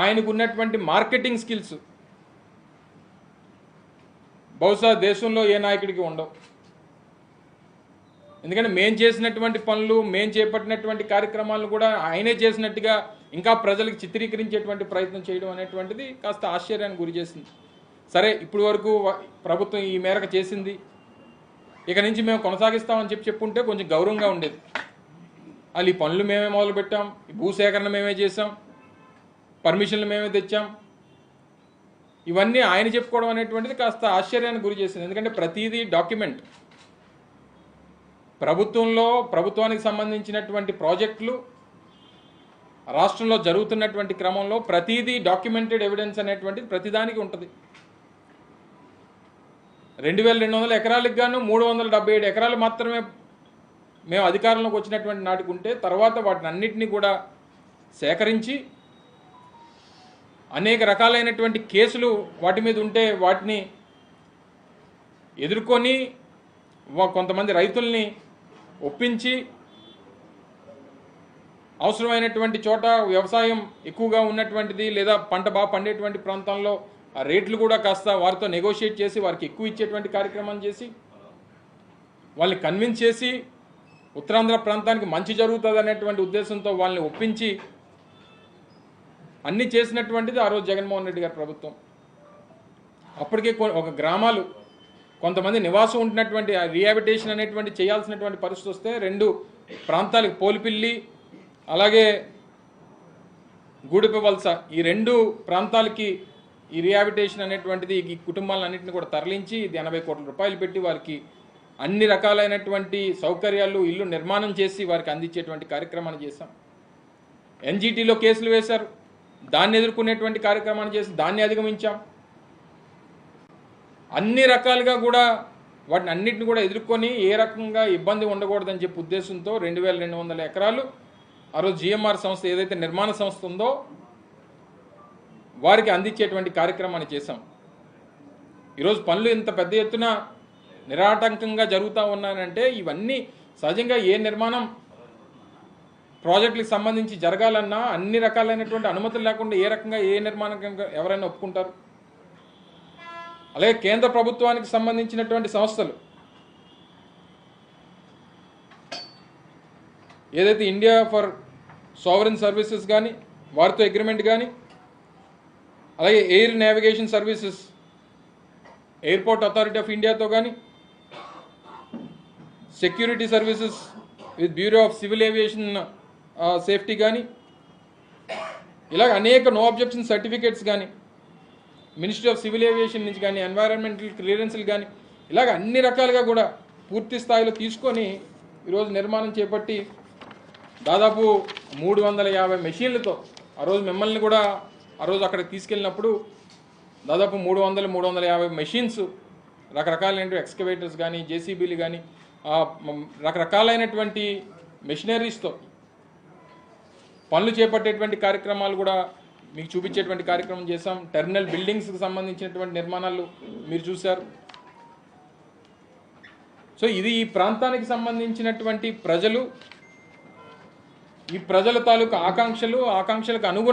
ఆయనకు ఉన్నటువంటి marketing skills. బహుశా దేశంలో ఏ నాయకుడికి ఉండవు. ఎందుకంటే మేం చేసినటువంటి పనులు మేము చేపట్టినటువంటి కార్యక్రమాలను కూడా ఆయనే చేసినట్టుగా ఇంకా ప్రజలకు చిత్రీకరించేటువంటి ప్రయత్నం చేయడం అనేటువంటిది కాస్త ఆశ్చర్యానికి గురి చేసింది. సరే ఇప్పటి వరకు ప్రభుత్వం ఈ మేరకు చేసింది. ఇక నుంచి మేము కొనసాగిస్తామని చెప్పి చెప్పుంటే కొంచెం గౌరవంగా ఉండేది. వాళ్ళు ఈ పనులు మేమే మొదలుపెట్టాం ఈ భూసేకరణ మేమే చేసాం పర్మిషన్లు మేమే తెచ్చాం. ఇవన్నీ ఆయన చెప్పుకోవడం అనేటువంటిది కాస్త ఆశ్చర్యానికి గురి చేసింది. ఎందుకంటే ప్రతిదీ డాక్యుమెంట్. ప్రభుత్వంలో ప్రభుత్వానికి సంబంధించినటువంటి ప్రాజెక్టులు రాష్ట్రంలో జరుగుతున్నటువంటి క్రమంలో ప్రతిదీ డాక్యుమెంటెడ్ ఎవిడెన్స్ అనేటువంటిది ప్రతిదానికి ఉంటుంది. రెండు వేల రెండు వందల ఎకరాలకు గాను మూడు వందల డెబ్బై ఏడు ఎకరాలు మాత్రమే మేము అధికారంలోకి వచ్చినటువంటి నాటికి ఉంటే తర్వాత వాటిని అన్నిటినీ కూడా సేకరించి అనేక రకాలైనటువంటి కేసులు వాటి మీద ఉంటే వాటిని ఎదుర్కొని వా- కొంతమంది రైతుల్ని ఒప్పించి అవసరమైనటువంటి చోట వ్యవసాయం ఎక్కువగా ఉన్నటువంటిది లేదా పంట బాగా పండేటువంటి ప్రాంతాల్లో ఆ రేట్లు కూడా కాస్త వారితో నెగోషియేట్ చేసి వారికి ఎక్కువ ఇచ్చేటువంటి కార్యక్రమం చేసి వాళ్ళని కన్విన్స్ చేసి ఉత్తరాంధ్ర ప్రాంతానికి మంచి జరుగుతుంది అనేటువంటి ఉద్దేశంతో వాళ్ళని ఒప్పించి అన్నీ చేసినటువంటిది ఆ రోజు జగన్మోహన్ రెడ్డి గారి ప్రభుత్వం. అప్పటికే ఒక గ్రామాలు కొంతమంది నివాసం ఉంటున్నటువంటి రిహాబిటేషన్ అనేటువంటి చేయాల్సినటువంటి పరిస్థితి వస్తే రెండు ప్రాంతాలకు పోలిపిల్లి అలాగే గూడిప వలస ఈ రెండు ప్రాంతాలకి ఈ రిహాబిటేషన్ అనేటువంటిది ఈ కుటుంబాలన్నింటినీ కూడా తరలించి ఇది ఎనభై కోట్ల రూపాయలు పెట్టి వారికి అన్ని రకాలైనటువంటి సౌకర్యాలు ఇల్లు నిర్మాణం చేసి వారికి అందించేటువంటి కార్యక్రమాన్ని చేశాం. ఎన్జీటీలో కేసులు వేశారు. దాన్ని ఎదుర్కొనేటువంటి కార్యక్రమాన్ని చేసి దాన్ని అధిగమించాం. అన్ని రకాలుగా కూడా వాటిని అన్నిటిని కూడా ఎదుర్కొని ఏ రకంగా ఇబ్బంది ఉండకూడదని చెప్పి ఉద్దేశంతో రెండు వేల రెండు వందల ఎకరాలు ఆ రోజు జిఎంఆర్ సంస్థ ఏదైతే నిర్మాణ సంస్థ ఉందో వారికి అందించేటువంటి కార్యక్రమాన్ని చేశాం. ఈరోజు పనులు ఇంత పెద్ద ఎత్తున నిరాటంకంగా జరుగుతూ ఉన్నానంటే ఇవన్నీ సహజంగా ఏ నిర్మాణం ప్రాజెక్టులకు సంబంధించి జరగాలన్నా అన్ని రకాలైనటువంటి అనుమతులు లేకుండా ఏ రకంగా ఏ నిర్మాణం ఎవరైనా ఒప్పుకుంటారు? అలాగే కేంద్ర ప్రభుత్వానికి సంబంధించినటువంటి సంస్థలు. ఏదైతే ఇండియా ఫర్ సావరెన్ సర్వీసెస్ కానీ వారితో అగ్రిమెంట్ కానీ అలాగే air navigation services airport authority of ఇండియాతో కానీ security services with bureau of civil aviation safety కానీ ఇలాగ అనేక నో అబ్జెక్షన్ సర్టిఫికేట్స్ కానీ మినిస్ట్రీ ఆఫ్ సివిల్ ఏవియేషన్ నుంచి కానీ ఎన్వైరాన్మెంటల్ క్లియరెన్స్లు కానీ ఇలాగ అన్ని రకాలుగా కూడా పూర్తి స్థాయిలో తీసుకొని ఈరోజు నిర్మాణం చేపట్టి దాదాపు మూడు వందల యాభై మెషిన్లతో ఆ రోజు మిమ్మల్ని కూడా ఆ రోజు అక్కడికి తీసుకెళ్ళినప్పుడు దాదాపు మూడు వందల మూడు వందల యాభై మెషిన్స్ రకరకాలైనటువంటి ఎక్స్కవేటర్స్ కానీ జేసీబీలు కానీ రకరకాలైనటువంటి మెషినరీస్తో పనులు చేపట్టేటువంటి కార్యక్రమాలు కూడా మీకు చూపించేటువంటి కార్యక్రమం చేశాం. టెర్మినల్ బిల్డింగ్స్కి సంబంధించినటువంటి నిర్మాణాలు మీరు చూశారు. సో ఇది ఈ ప్రాంతానికి సంబంధించినటువంటి ప్రజలు ఈ ప్రజల తాలూకు ఆకాంక్షలు ఆకాంక్షలకు అనుగుణ